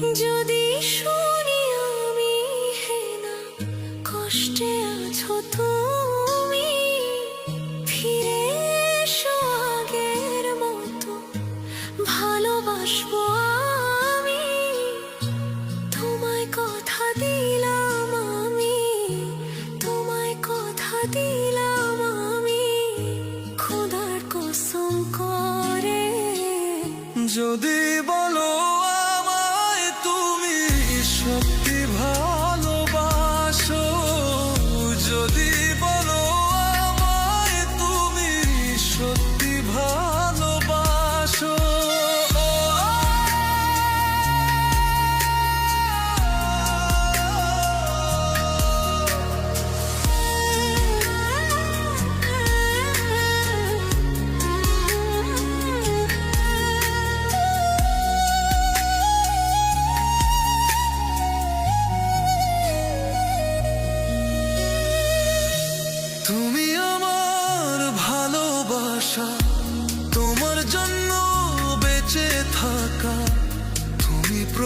যদি শুনি আমি না, কষ্টে আছো তুমি। ফিরে এসো মতো, ভালোবাসবো আমি। তোমায় কথা দিলাম তোমায় কথা দিলাম আমি। খোদার যদি বল Oh.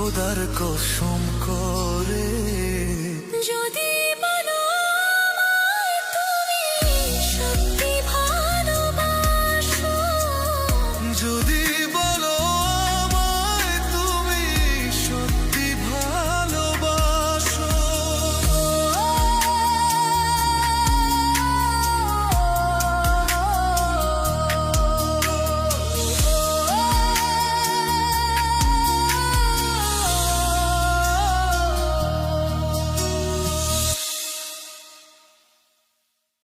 খোদার কসম করে। যদি